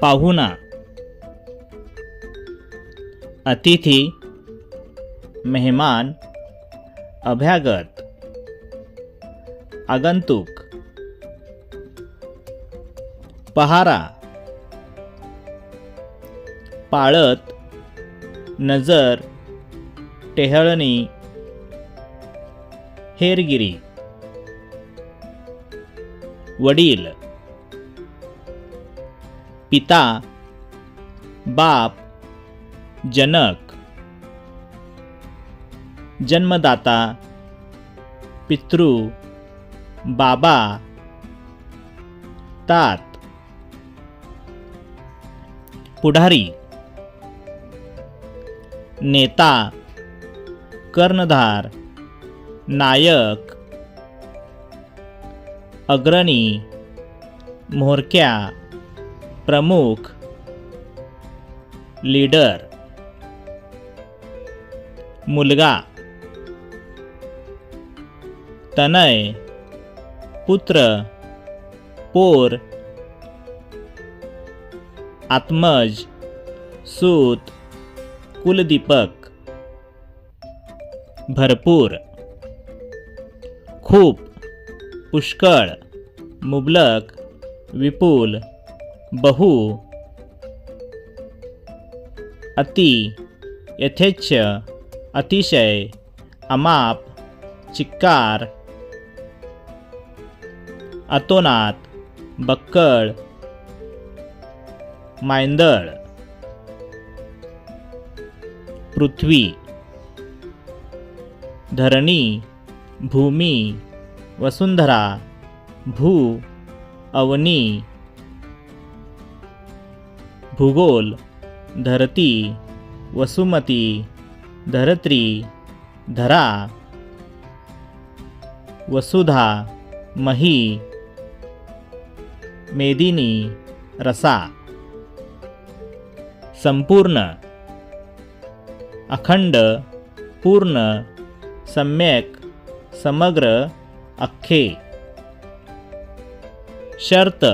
पाहुणा अतिथी मेहमान अभ्यागत आगंतुक पहारा पाळत नजर टेहळणी हेरगिरी वडील. पिता बाप जनक जन्मदाता पितृ बाबा तात पुढारी नेता कर्णधार नायक अग्रणी म्होरक्या प्रमुख लीडर मुलगा तनय पुत्र पोर आत्मज सूत कुलदीपक भरपूर खूप पुष्कळ मुबलक विपुल बहु अति यथेच्छ अतिशय अमाप चिक्कार अतोनात बक्कळ मांदळ पृथ्वी धरणी भूमी वसुंधरा भू अवनी भूगोल धरती वसुमती धरत्री धरा वसुधा मही मेदिनी रसा संपूर्ण अखंड पूर्ण सम्यक समग्र अख्खे शर्त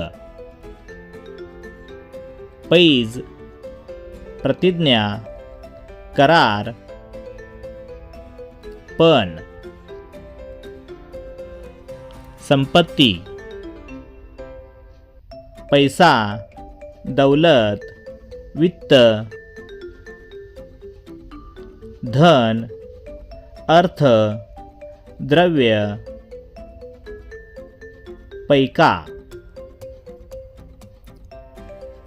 पैज प्रतिज्ञा करार पण संपत्ती पैसा दौलत वित्त धन अर्थ द्रव्य पैका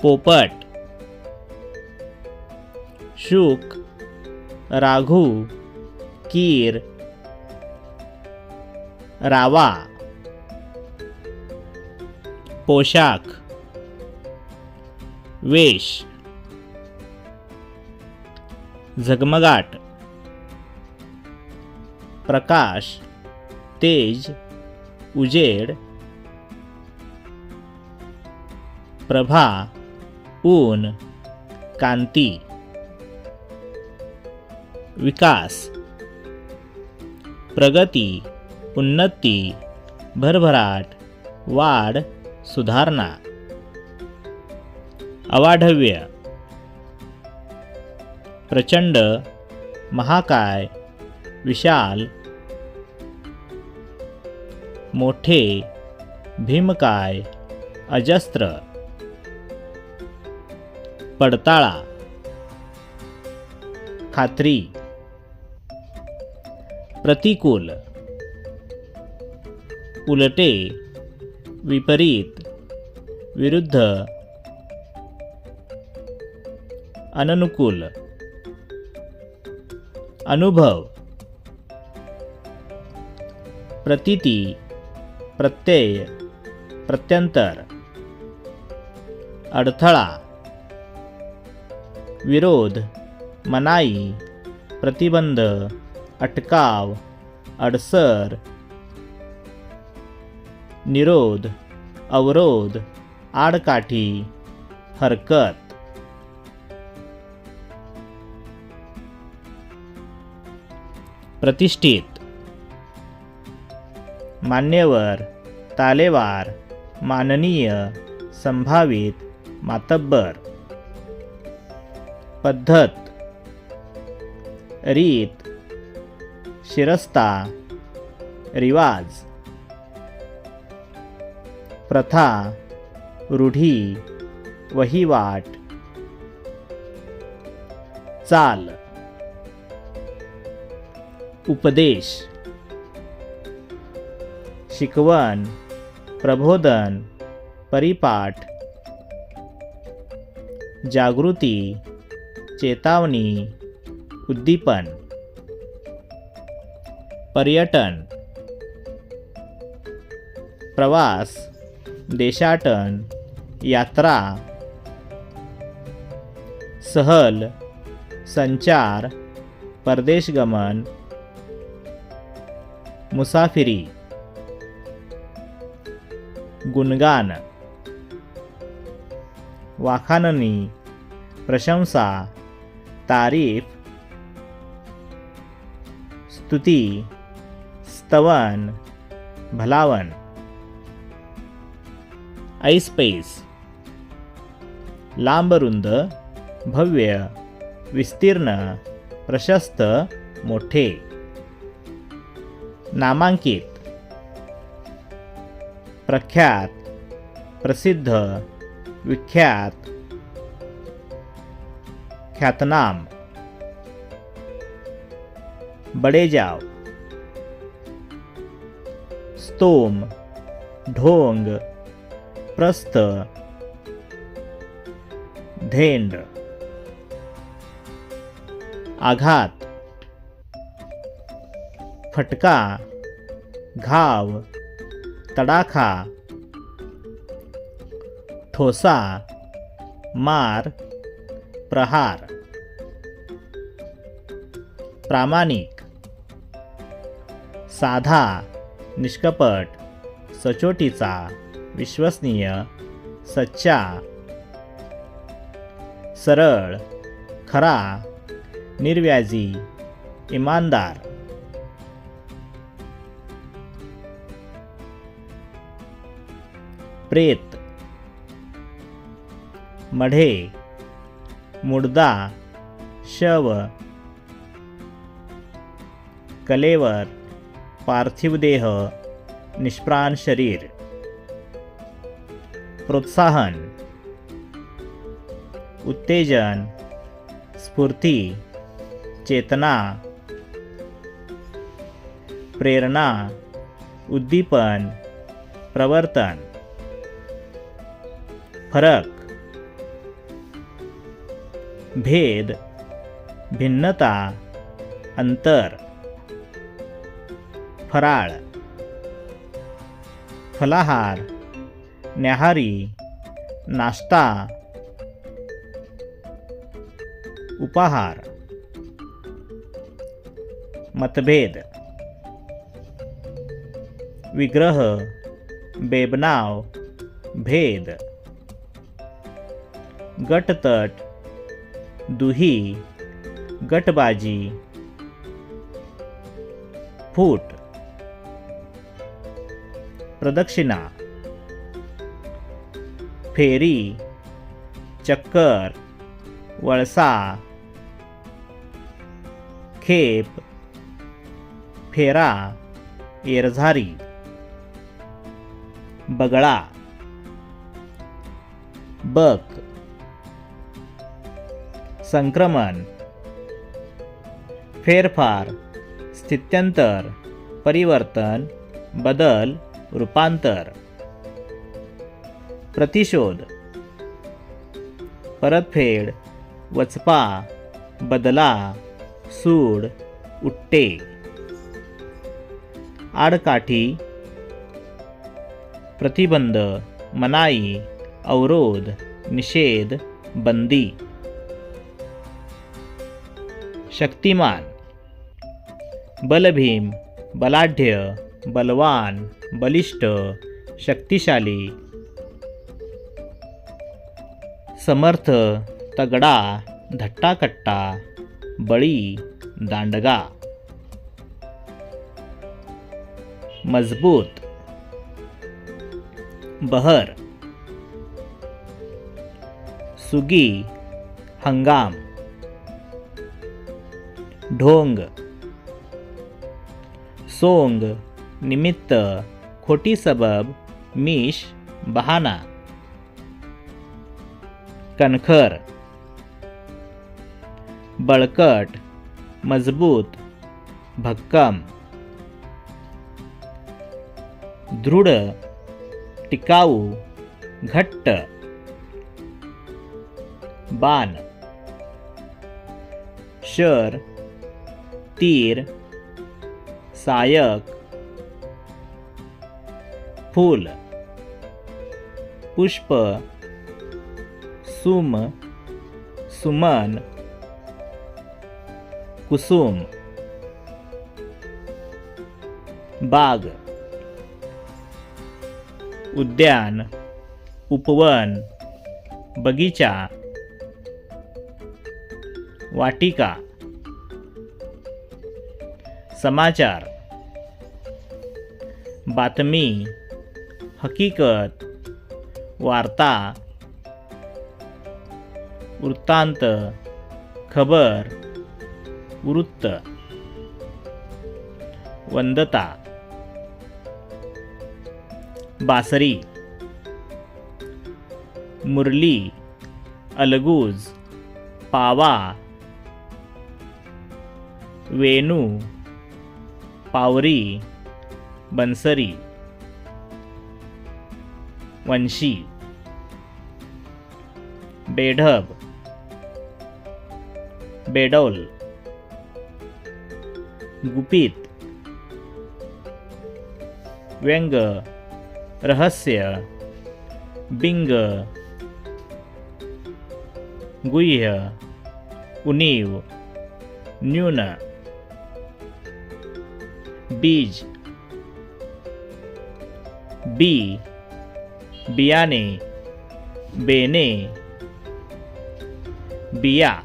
पोपट शुक राघू कीर रावा पोशाख वेश झगमगाट प्रकाश तेज उजेड प्रभा ऊन कांती विकास प्रगती उन्नती भरभराट वाढ सुधारणा अवाढव्य प्रचंड महाकाय विशाल मोठे भीमकाय अजस्त्र पडताळा. खात्री. प्रतिकूल. उलटे. विपरीत. विरुद्ध. अननुकूल. अनुभव. प्रतीती. प्रत्यय. प्रत्यंतर. अडथळा. विरोध मनाई प्रतिबंध अटकाव अडसर निरोध अवरोध आडकाठी हरकत. प्रतिष्ठित मान्यवर तालेवार माननीय संभावित मातब्बर. पद्धत. रीत. शिरस्ता. रिवाज. प्रथा. रूढी. वहिवाट. चाल. उपदेश. शिकवण. प्रबोधन. परिपाठ. जागृती. चेतावणी उद्दीपन पर्यटन प्रवास देशाटन यात्रा सहल संचार परदेशगमन मुसाफिरी गुणगान वाखाननी प्रशंसा तारीफ स्तुती स्तवन भलावन. ऐसपैस लांबरुंद भव्य विस्तीर्ण प्रशस्त मोठे. नामांकित. प्रख्यात प्रसिद्ध विख्यात. ख्यातनाम। बड़े बडेजाव स्तोम ढोंग प्रस्थ धेंड। आघात। फटका घाव तडाखा। ठोसा मार। प्रहार. प्रामाणिक. साधा निष्कपट सचोटीचा विश्वसनीय सच्चा. सरळ खरा निर्व्याजी इमानदार. प्रेत. मढे. मुडदा शव कलेवर पार्थिव देह निष्प्राण शरीर. प्रोत्साहन उत्तेजन स्फूर्ती चेतना प्रेरणा उद्दीपन प्रवर्तन. फरक भेद भिन्नता अंतर फराळ फलाहार न्याहारी नाश्ता उपाहार मतभेद विग्रह बेबनाव भेद गटतट दुही गटबाजी फूट प्रदक्षिणा फेरी चक्कर वळसा खेप फेरा एरझारी बगळा बक संक्रमण फेरफार स्थित्यंतर परिवर्तन बदल रूपांतर. प्रतिशोध परतफेड वचपा बदला सूड उट्टे. आडकाठी प्रतिबंध मनाई अवरोध निषेध बंदी. शक्तिमान बलभीम बलाढ्य बलवान बलिष्ठ शक्तिशाली समर्थ तगडा धट्टाकट्टा बळी दांडगा. मजबूत बहर सुगी हंगाम. ढोंग. सोंग निमित्त खोटी सबब मिश बहाना. कणखर. बळकट मजबूत भक्कम. दृढ टिकाऊ घट्ट. बाण. शर तीर सायक फूल पुष्प सुम सुमन कुसुम बाग उद्यान उपवन बगीचा वाटिका। समाचार. बातमी हकीकत वार्ता वृत्तांत खबर वृत्त वंदता. बासरी मुरली अलगूज पावा वेणू पावरी बनसरी वंशी बेढब बेडौल गुपित व्यंग रहस्य बिंग गुह्य उणीव न्यून बीज। बी बियाने। बेने बिया।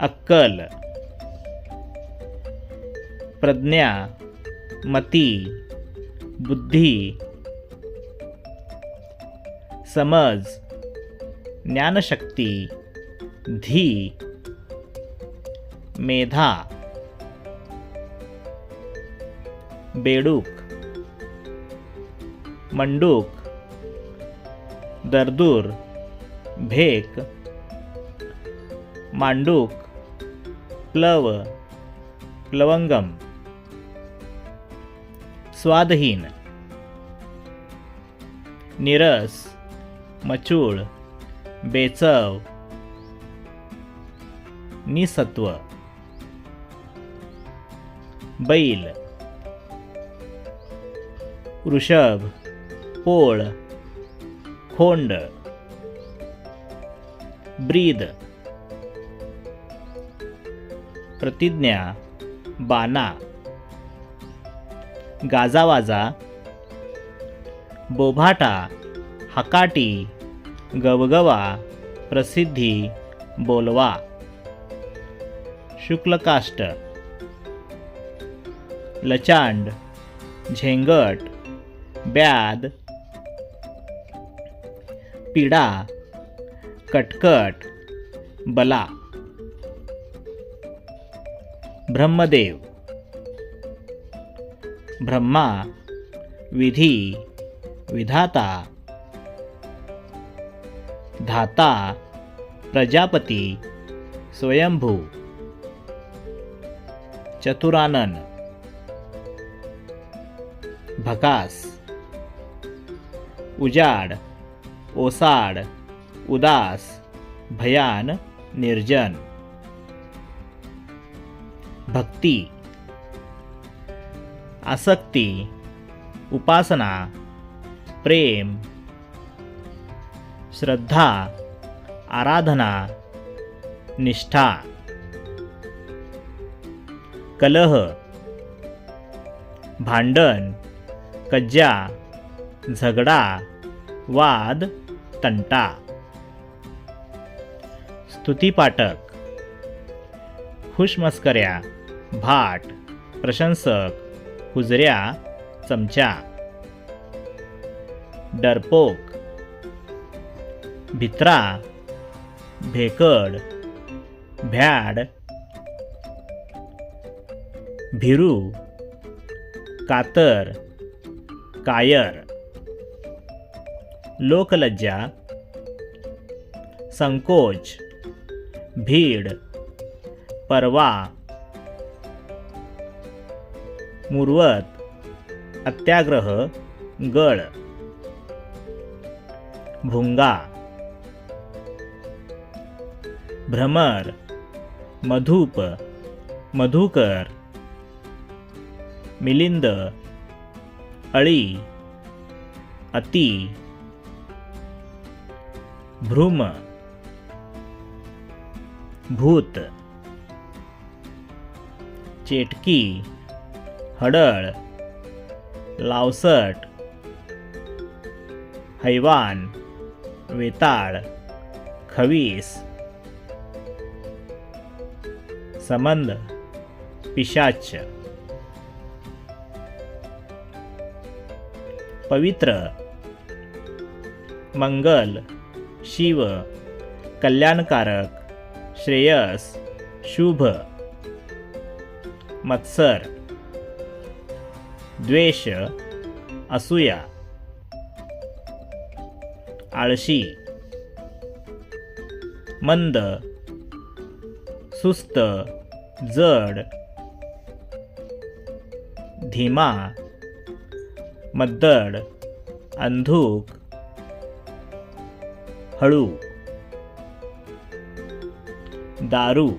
अक्कल। प्रज्ञा मती। बुद्धि। समज। ज्ञानशक्ती। धी। मेधा। बेडूक मंडूक दरदूर भेक मांडूक प्लव प्लवंगम स्वादहीन निरस मचूळ बेचव निसत्व बैल वृषभ पोळ खोंड ब्रीद प्रतिज्ञा बाना गाजावाजा बोभाटा हकाटी गवगवा प्रसिद्धी बोलवा शुक्लकाष्ट लचांड झेंगट ब्याद पिडा कटकट बला ब्रह्मदेव ब्रह्मा विधी विधाता धाता प्रजापती स्वयंभू चतुरानन भकास उजाड ओसाड उदास भयान निर्जन. भक्ती आसक्ती उपासना प्रेम. श्रद्धा आराधना निष्ठा. कलह भांडण कज्जा. झगडा वाद तंटा. स्तुतीपाठक खुशमस्कऱ्या भाट प्रशंसक हुजऱ्या चमचा. डरपोक. भित्रा भेकड भ्याड. भिरू कातर कायर. लोकलज्जा संकोच भीड परवा मुरवत अत्याग्रह गळ भुंगा भ्रमर मधुप मधुकर मिलिंद अळी अति भ्रूम भूत चेटकी हडळ लावसट हैवान वेताळ खवीस संबंध पिशाच पवित्र मंगल शिव कल्याणकारक श्रेयस शुभ मत्सर द्वेष असूया आळशी मंद सुस्त जड धीमा मद्दड अंधूक हळू. दारू.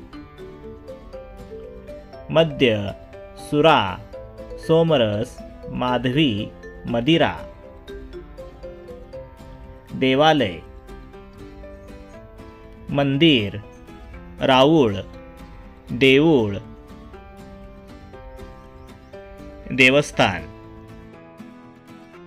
मद्य. सुरा. सोमरस. माधवी. मदिरा. देवालय. मंदिर. राऊळ. देऊळ. देवस्थान.